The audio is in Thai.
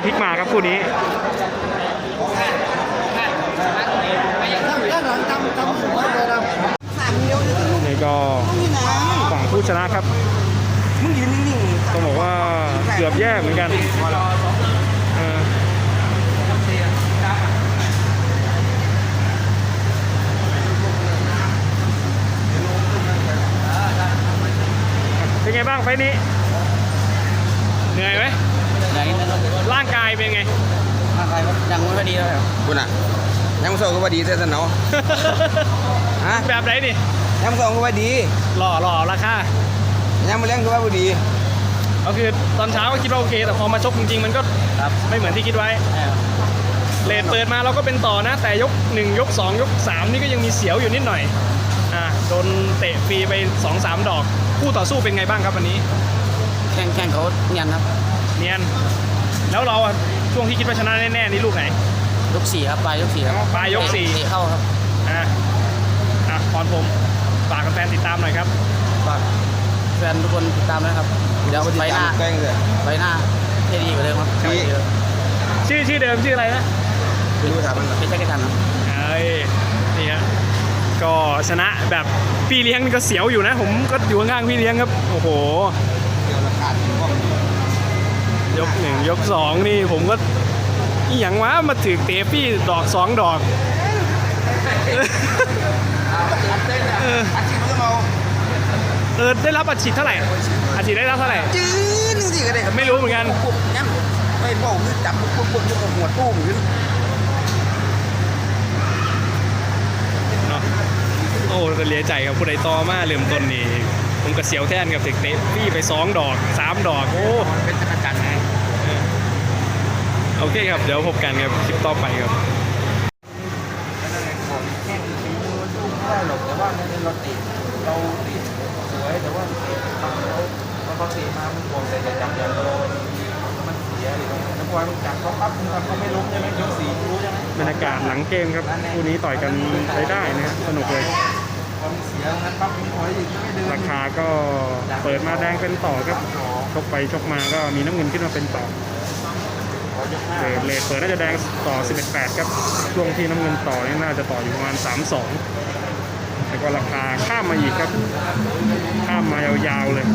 ไปพลิกมาครับคู่นี้ด้านหลังจำจำหัวเลยนะสามเดียวเลยลูกนี่ก็ฝั่งผู้ชนะครับมึงยืนนิ่งต้องบอกว่าเกือบแยกเหมือนกันเป็นไงบ้างไฟนี้ เหนื่อยไหม ไหนนะครับร่างกายเป็นไง ร่างกายก็ยังไม่ค่อยดีเท่าไหร่ครับคุณอะยังโซ่ก็ว่าดีเท่านั้นเนาะฮะแบบไหนดิยังโซ่ก็ว่าดี หล่อหล่อราคายังมาเลี้ยงก็ว่าบ่ดีก็คือตอนเช้าก็คิดว่าโอเค แต่พอมาชกจริงๆ มันก็ครับไม่เหมือนที่คิดไว้ใช่ครับเลนเปิดมาเราก็เป็นต่อนะ แต่ยก 1 ยก 2 ยก 3 นี่ก็ยังมีเสียวอยู่นิดหน่อยอ่าโดนเตะฟรีไป 2-3 ดอก คู่ต่อสู้เป็นไงบ้างครับวันนี้ แข่งแข่งเขาเนียนครับ เนียน แล้วเราอะช่วงที่คิดว่าชนะแน่ๆนี่ลูกไหน ยกสี่ครับปลายยกสี่ครับปลายยกสี่ เตะเข้าครับอ่าอะพรผมฝากแฟนๆติดตามหน่อยครับ ฝากแฟนทุกคนติดตามนะครับเดี๋ยวไปหน้าแป้งเลย ไปหน้าให้ดีกว่าเดิมครับดีชื่อชื่อเดิมชื่ออะไรนะ ไม่รู้ถามมันเหรอ ไม่ใช่แค่ทันครับ เอ้ยนี่ฮะก็ชนะแบบพี่เลี้ยงนี่ก็เสียวอยู่นะ ผมก็อยู่ข้างๆพี่เลี้ยงครับ โอ้โห เดี๋ยวราคาถึงห้อง ยกหนึ่งยกสองนี่ผมก็อหย่างวะมาถือเตะพี่ดอกสองดอกอัดเส้นอะอัดชิ้นเรื่องเอาเออได้รับอัดฉีดเท่าไหร่อัดฉีดได้รับเท่าไหร่จื้อนึงสิก็ได้ครับไม่รู้เหมือนกันปุ๊บย้ำไม่บอกคือจับปุ๊บปุ๊บปุ๊บปุ๊บหัวตู้มขึ้นเนาะโอ้ก็เหลียใจครับผู้ใดต่อมาเริ่มต้นนี่ผมก็เสียวแท่นกับถึกเตะพี่ไปสองดอกสามดอกโอ้ เป็นจักรจันทร์ไง โอเคครับ เดี๋ยวพบกันครับคลิปต่อไปครับนั่ถือสู้ไม่หรอกแต่ว่าในเราติดเราติดสวยแต่ว่าเตะบางเขาพอเขาตะมามันบวกแต่จะจับอย่างเรามันเสียเลยแล้วพอมันจับเขาปั๊บมันทำเขาไม่ล้มใช่ไหมยกสีรู้ใช่ไหมบรรยากาศหลังเกมครับคู่นี้ต่อยกันใช้ได้นะฮะสนุกเลยราคาก็เปิดมาแดงเป็นต่อครับชกไปชกมาก็มีน้ำเงินขึ้นมาเป็นต่อ เลทเลทเปิดน่าจะแดงต่อ 11-8 ครับ ช่วงที่น้ำเงินต่อนี่น่าจะต่ออยู่ประมาณ 3-2แล้วก็ราคาข้ามมาอีกครับ ข้ามมายาวๆเลย